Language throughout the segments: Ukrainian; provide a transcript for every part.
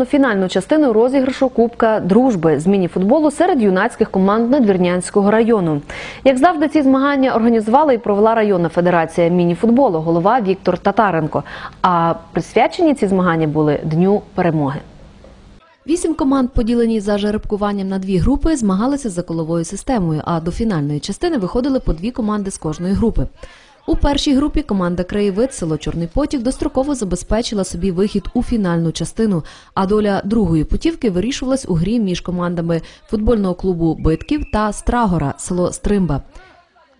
на фінальну частину розіграшу Кубка дружби з міні-футболу серед юнацьких команд Надвірнянського району. Як завжди, ці змагання організувала і провела районна федерація міні-футболу, голова Віктор Татаренко. А присвячені ці змагання були Дню перемоги. Вісім команд, поділені за жеребкуванням на дві групи, змагалися за коловою системою, а до фінальної частини виходили по дві команди з кожної групи. У першій групі команда Краєвид село Чорний Потік достроково забезпечила собі вихід у фінальну частину. А доля другої путівки вирішувалась у грі між командами футбольного клубу Битків та Страгора село Стримба.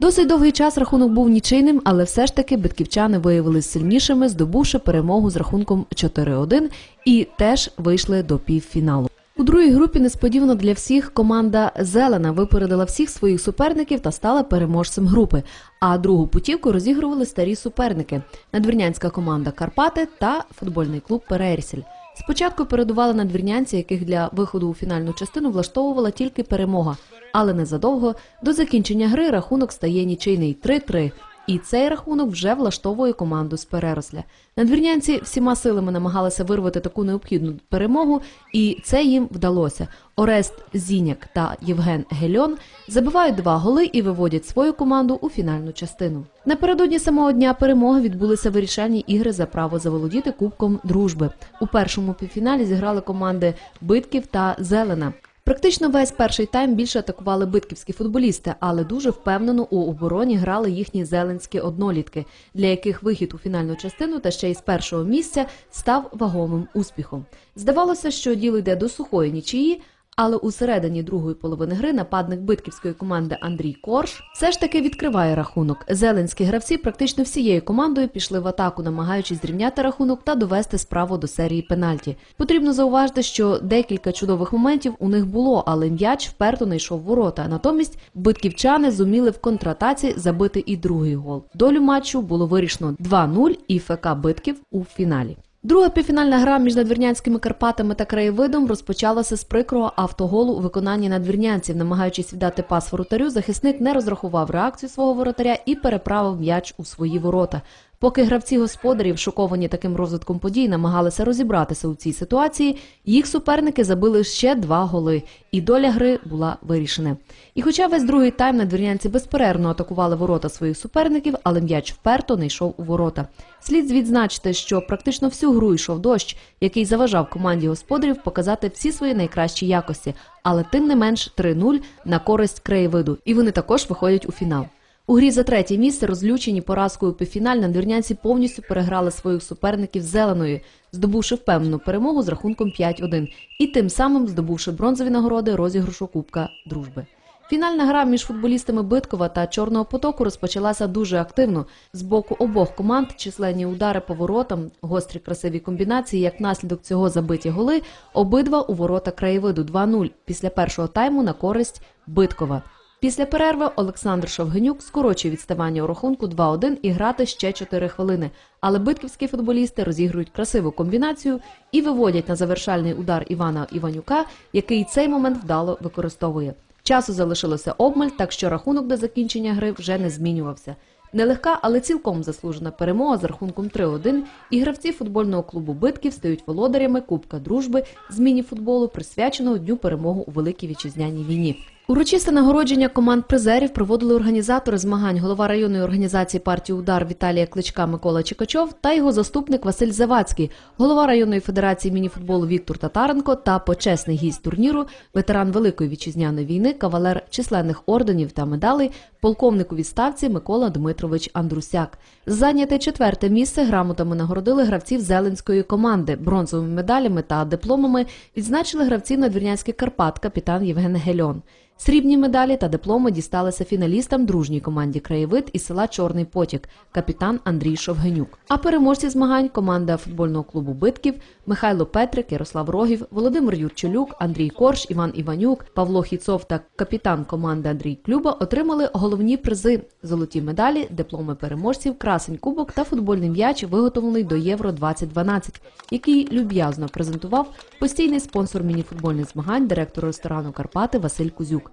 Досить довгий час рахунок був нічийним, але все ж таки битківчани виявилися сильнішими, здобувши перемогу з рахунком 4-1 і теж вийшли до півфіналу. У другій групі несподівано для всіх команда Зелена випередила всіх своїх суперників та стала переможцем групи. А другу путівку розігрували старі суперники: надвірнянська команда Карпати та футбольний клуб Перерсіль. Спочатку передували надвірнянці, яких для виходу у фінальну частину влаштовувала тільки перемога. Але незадовго до закінчення гри рахунок стає нічийний 3-3. І цей рахунок вже влаштовує команду з переросля. Надвірнянці всіма силами намагалися вирвати таку необхідну перемогу, і це їм вдалося. Орест Зіняк та Євген Гельон забивають два голи і виводять свою команду у фінальну частину. Напередодні самого дня перемоги відбулися вирішальні ігри за право заволодіти кубком дружби. У першому півфіналі зіграли команди Битків та Зелена. Практично весь перший тайм більше атакували битківські футболісти, але дуже впевнено у обороні грали їхні зеленські однолітки, для яких вихід у фінальну частину та ще й з першого місця став вагомим успіхом. Здавалося, що діло йде до сухої нічиї. Але у середині другої половини гри нападник битківської команди Андрій Корж все ж таки відкриває рахунок. Зеленські гравці практично всією командою пішли в атаку, намагаючись зрівняти рахунок та довести справу до серії пенальті. Потрібно зауважити, що декілька чудових моментів у них було, але м'яч вперто не йшов ворота. Натомість битківчани зуміли в контратаці забити і другий гол. Долю матчу було вирішено 2-0 і ФК Битків у фіналі. Друга півфінальна гра між надвірнянськими Карпатами та краєвидом розпочалася з прикрого автоголу у виконанні надвірнянців. Намагаючись віддати пас воротарю, захисник не розрахував реакцію свого воротаря і переправив м'яч у свої ворота. Поки гравці господарів, шоковані таким розвитком подій, намагалися розібратися у цій ситуації, їх суперники забили ще два голи, і доля гри була вирішена. І хоча весь другий тайм надвірнянці безперервно атакували ворота своїх суперників, але м'яч вперто не йшов у ворота. Слід відзначити, що практично всю гру йшов дощ, який заважав команді господарів показати всі свої найкращі якості, але тим не менш 3-0 на користь краєвиду, і вони також виходять у фінал. У грі за третє місце, розлючені поразкою у півфіналі, надвірнянці повністю переграли своїх суперників зеленою, здобувши впевнену перемогу з рахунком 5-1 і тим самим здобувши бронзові нагороди розіграшу Кубка дружби. Фінальна гра між футболістами Биткова та Чорного потоку розпочалася дуже активно. З боку обох команд численні удари по воротам, гострі красиві комбінації, як наслідок цього забиті голи, обидва у ворота краєвиду 2-0 після першого тайму на користь Биткова. Після перерви Олександр Шовгенюк скорочує відставання у рахунку 2-1 і грати ще 4 хвилини. Але битківські футболісти розігрують красиву комбінацію і виводять на завершальний удар Івана Іванюка, який цей момент вдало використовує. Часу залишилося обмаль, так що рахунок до закінчення гри вже не змінювався. Нелегка, але цілком заслужена перемога з рахунком 3-1, і гравці футбольного клубу Битків стають володарями Кубка дружби з міні-футболу, присвяченого Дню перемоги у Великій Вітчизняній війні. Урочисте нагородження команд призерів проводили організатори змагань, голова районної організації партії Удар Віталія Кличка Микола Чикачов та його заступник Василь Завадський, голова районної федерації мініфутболу Віктор Татаренко та почесний гість турніру, ветеран Великої вітчизняної війни, кавалер численних орденів та медалей, полковник у відставці Микола Дмитрович Андрусяк. Зайняте четверте місце грамотами нагородили гравців зеленської команди, бронзовими медалями та дипломами відзначили гравців надвірнянських Карпат, капітан Євген Гельон. Срібні медалі та дипломи дісталися фіналістам дружній команді Краєвид із села Чорний Потік, капітан Андрій Шовгенюк. А переможці змагань команда футбольного клубу Битків Михайло Петрик, Ярослав Рогів, Володимир Юрчелюк, Андрій Корж, Іван Іванюк, Павло Хіцов та капітан команди Андрій Клюба отримали головні призи: золоті медалі, дипломи переможців, красень кубок та футбольний м'яч, виготовлений до Євро 2012, який люб'язно презентував постійний спонсор мініфутбольних змагань, директор ресторану Карпати Василь Кузюк.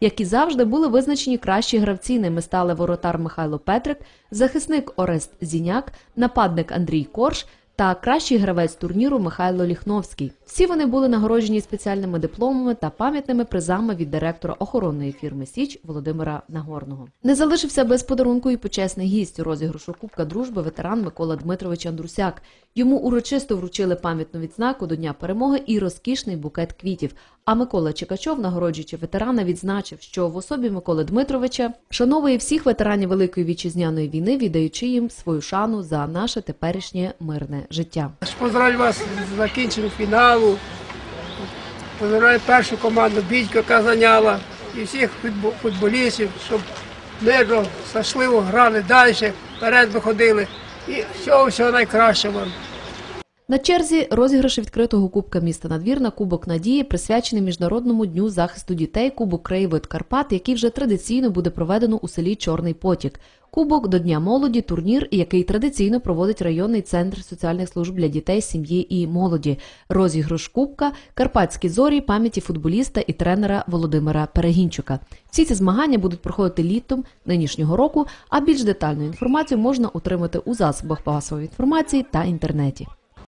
Як і завжди, були визначені кращі гравці. Ними стали воротар Михайло Петрик, захисник Орест Зіняк, нападник Андрій Корж та кращий гравець турніру Михайло Ліхновський. Всі вони були нагороджені спеціальними дипломами та пам'ятними призами від директора охоронної фірми Січ Володимира Нагорного. Не залишився без подарунку і почесний гість розіграшу Кубка дружби ветеран Микола Дмитрович Андрусяк. Йому урочисто вручили пам'ятну відзнаку до Дня перемоги і розкішний букет квітів. А Микола Чекачов, нагороджуючи ветерана, відзначив, що в особі Миколи Дмитровича шановує всіх ветеранів Великої вітчизняної війни, віддаючи їм свою шану за наше теперішнє мирне життя. Поздравляю вас з закінченням фіналу. Поздравляю першу команду Бідько, яка зайняла, і всіх футболістів, щоб мирно, щасливо грали далі, вперед виходили. І всього, всього найкращого вам. На черзі розіграш відкритого кубка міста Надвірна Кубок Надії присвячений Міжнародному дню захисту дітей Кубок Краєвид Карпат, який вже традиційно буде проведено у селі Чорний Потік. Кубок до Дня молоді, турнір, який традиційно проводить районний центр соціальних служб для дітей, сім'ї і молоді. Розіграш Кубка, Карпатські зорі, пам'яті футболіста і тренера Володимира Перегінчука. Всі ці змагання будуть проходити літом нинішнього року, а більш детальну інформацію можна отримати у засобах масової інформації та інтернеті.